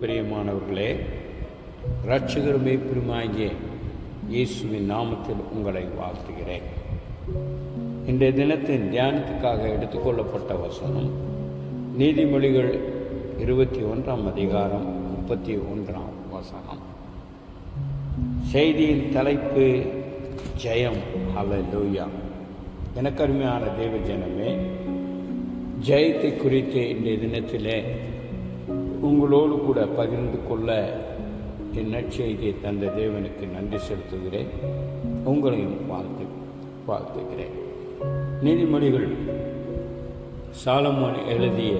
பிரியமானவர்களே ரட்சகர் பெருமாகிய இயேசுவின் நாமத்தில் உங்களை வாழ்த்துகிறேன். இன்றைய தினத்தின் தியானத்துக்காக எடுத்துக்கொள்ளப்பட்ட வசனம் நீதிமொழிகள் இருபத்தி ஒன்றாம் அதிகாரம் முப்பத்தி ஒன்றாம் வசனம். செய்தியின் தலைப்பு ஜெயம் அல்ல லூயா எனக்கருமையான தேவ ஜனமே ஜெயத்தை குறித்து இன்றைய தினத்திலே உங்களோடு கூட பகிர்ந்து கொள்ள என் நற்செய்தியை தந்த தேவனுக்கு நன்றி செலுத்துகிறேன். உங்களையும் வாழ்த்து வாழ்த்துகிறேன். நீதிமொழிகள் சாலமோன் எழுதிய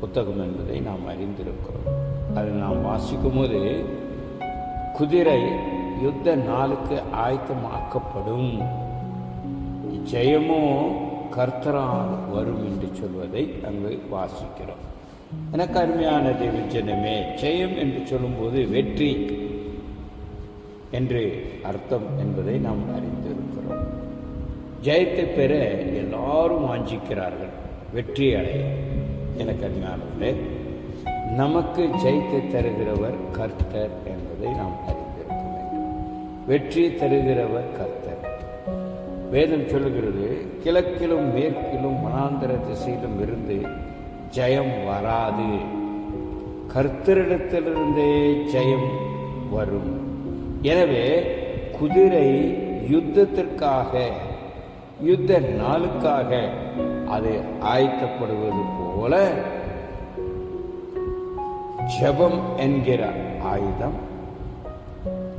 புத்தகம் என்பதை நாம் அறிந்திருக்கிறோம். அதை நாம் வாசிக்கும் போது குதிரை யுத்த நாளுக்கு ஆயத்தமாக்கப்படும். ஜெயமோ கர்த்தரால் வரும் என்று சொல்வதை அங்கு வாசிக்கிறோம். எனக்கு அருமையான தேவஜனமே ஜெயம் என்று சொல்லும்போது வெற்றி என்று அர்த்தம் என்பதை நாம் அறிந்திருக்கிறோம். ஜெயத்தை பெற எல்லாரும் வாஞ்சிக்கிறார்கள். வெற்றி அடைய. எனக்கு அருமையானவர்களே நமக்கு ஜெயத்தை தருகிறவர் கர்த்தர் என்பதை நாம் அறிந்திருக்க வேண்டும். வெற்றி தருகிறவர் கர்த்தர். வேதம் சொல்லுகிறது கிழக்கிலும் மேற்கிலும் மனாந்திர திசையிலும் இருந்து ஜெயம் வராது. கர்த்தரிடத்திலிருந்தே ஜெயம் வரும். எனவே குதிரை யுத்தத்திற்காக யுத்த நாளுக்காக அது ஆயத்தப்படுவது போல ஜெபம் என்கிற ஆயுதம்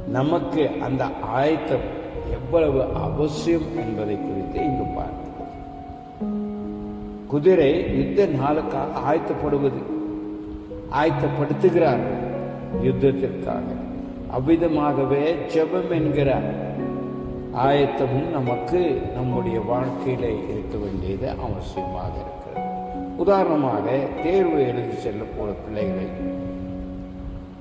நமக்கு அந்த ஆயத்தம் எவ்வளவு அவசியம் என்பதை குறித்து இங்கு பார்க்கிறோம் குதிரை யுத்த நாளுக்காக ஆயத்தப்படுவது ஆயத்தப்படுத்துகிறார் யுத்தத்திற்காக. அவ்விதமாகவே ஜெபம் என்கிற ஆயத்தமும் நமக்கு நம்முடைய வாழ்க்கையில இருக்க வேண்டியது அவசியமாக இருக்கிறது. உதாரணமாக தேர்வு எழுதி செல்ல போற பிள்ளைகளை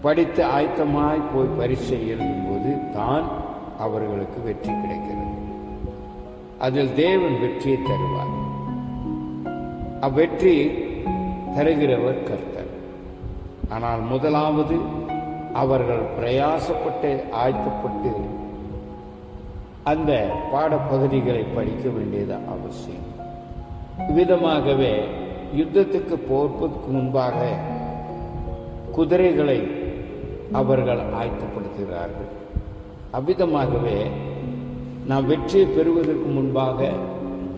படித்து ஆயத்தமாய் போய் பரிசை எழுதும்போது தான் அவர்களுக்கு வெற்றி கிடைக்கிறது. அதில் தேவன் வெற்றியை தருவார். அவ்வெற்றி தருகிறவர் கர்த்தர். ஆனால் முதலாவது அவர்கள் பிரயாசப்பட்டு ஆய்த்தப்பட்டு அந்த பாடப்பகுதிகளை படிக்க வேண்டியது அவசியம். விதமாகவே யுத்தத்துக்கு போர்ப்பதற்கு முன்பாக குதிரைகளை அவர்கள் ஆயத்தப்படுத்துகிறார்கள். அவ்விதமாகவே நாம் வெற்றியை பெறுவதற்கு முன்பாக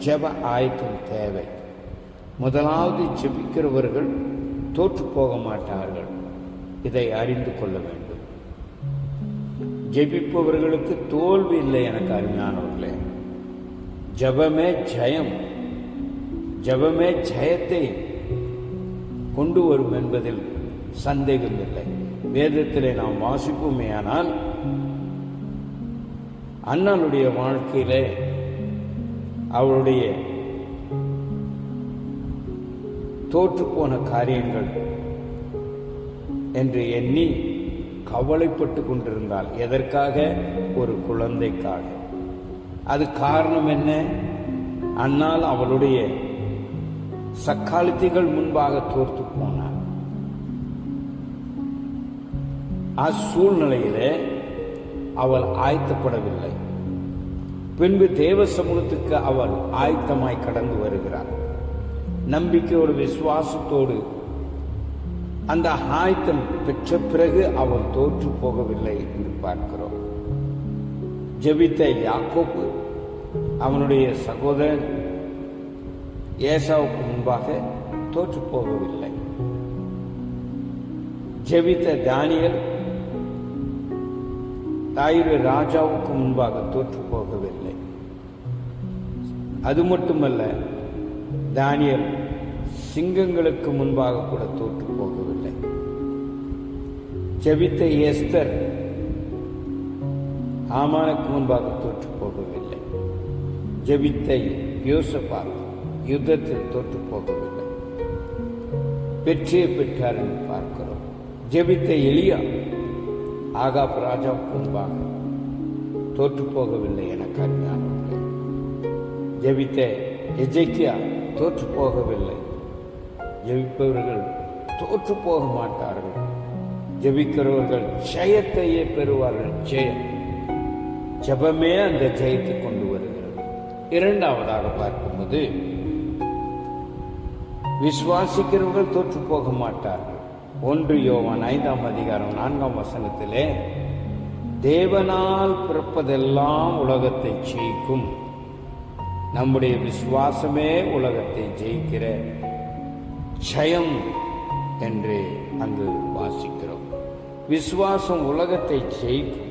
ஜெப ஆயத்தம் தேவை. முதலாவது ஜெபிக்கிறவர்கள் தோற்று போக மாட்டார்கள். இதை அறிந்து கொள்ள வேண்டும். ஜெபிப்பவர்களுக்கு தோல்வி இல்லை எனக்கு அருமையானவர்களே. ஜபமே ஜயம். ஜபமே ஜெயத்தை கொண்டு வரும் என்பதில் சந்தேகம் இல்லை. வேதத்திலே நாம் வாசிப்போமே ஆனால் அண்ணனுடைய வாழ்க்கையிலே அவளுடைய தோற்றுப்போன காரியங்கள் என்று எண்ணி கவலைப்பட்டு கொண்டிருந்தாள். எதற்காக? ஒரு குழந்தைக்காக. அது காரணம் என்ன? அன்னால் அவளுடைய சக்காலத்திகள் முன்பாக தோர்த்து போனார் அச்சூழ்நிலையில அவள் ஆயத்தப்படவில்லை. பின்பு தேவ சமூகத்துக்கு அவள் ஆயத்தமாய் கடந்து வருகிறாள். நம்பிக்கையோடு விசுவாசத்தோடு அந்த ஆயத்தம் பெற்ற பிறகு அவர் தோற்று போகவில்லை என்று பார்க்கிறோம். ஜெபித்த யாக்கோப்பு அவனுடைய சகோதரன் ஏசாவுக்கு முன்பாக தோற்று போகவில்லை. ஜெபித்த தானியல் தாயுடைய ராஜாவுக்கு முன்பாக தோற்று போகவில்லை. அது மட்டுமல்ல தானியல் சிங்கங்களுக்கு முன்பாக கூட தோற்று போகவில்லை. ஜெபித்த எஸ்தர் ஆமானுக்கு முன்பாக தோற்று போகவில்லை. ஜெபித்த யோசபா யுத்தத்தில் தோற்று போகவில்லை. பெற்றே பெற்றார் என்று பார்க்கிறோம். ஜெபித்த எளியா ஆகாப் ராஜாவுக்கு முன்பாக தோற்று போகவில்லை என கருமையானவர்களே ஜெபித்த எஜேக்கியா தோற்று போகவில்லை. ஜெபிப்பவர்கள் தோற்று போக மாட்டார்கள். ஜெபிக்கிறவர்கள் ஜெயத்தையே பெறுவார்கள். ஜெயம். ஜெபமே அந்த ஜெயத்தை கொண்டு வருகிறது. இரண்டாவதாக பார்க்கும்போது விசுவாசிக்கிறவர்கள் தோற்று போக மாட்டார்கள். ஒன்று யோவான் ஐந்தாம் அதிகாரம் நான்காம் வசனத்திலே தேவனால் பிறப்பதெல்லாம் உலகத்தை ஜெயிக்கும் நம்முடைய விசுவாசமே உலகத்தை ஜெயிக்கிற ஜெயம் என்று அங்கு வாசிக்கிறோம். விசுவாசம் உலகத்தை ஜெயிக்கும்.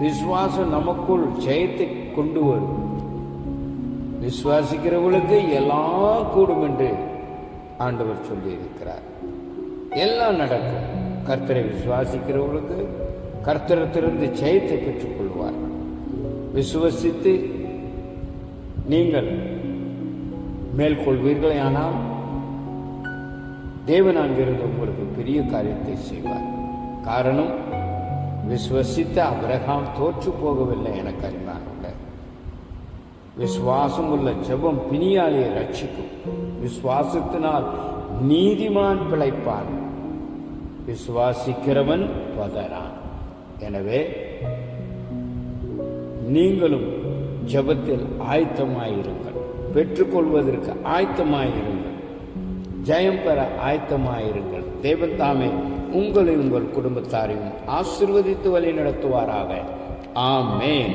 விசுவாசம் நமக்குள் ஜெயத்தை கொண்டு வரும். விசுவாசிக்கிறவர்களுக்கு எல்லாம் கூடும் என்று ஆண்டவர் சொல்லி இருக்கிறார் எல்லாம் நடக்கும். கர்த்தரை விசுவாசிக்கிறவர்களுக்கு கர்த்தரத்திலிருந்து ஜெயத்தை பெற்றுக்கொள்வார். விசுவசித்து நீங்கள் மேற்கொள்வீர்களே ஆனால் தேவன் அங்கிருந்து உங்களுக்கு பெரிய காரியத்தை செய்வார். காரணம் விஸ்வசித்த அபிரகாம் தோற்று போகவில்லை எனக்கு அறிவார்கள் விசுவாசம் உள்ள ஜெபம் பிணியாளியை ரட்சிக்கும் விசுவாசத்தினால் நீதிமான் பிழைப்பான். விசுவாசிக்கிறவன் பதறான். எனவே நீங்களும் ஜெபத்தில் ஆயத்தமாயிருங்கள். பெற்றுக்கொள்வதற்கு ஆயத்தமாயிருங்கள். ஜெயம் பெற ஆயத்தமாயிருங்கள். தேவன் தாமே உங்களை உங்கள் குடும்பத்தாரையும் ஆசிர்வதித்து வழி நடத்துவாராக ஆமேன்.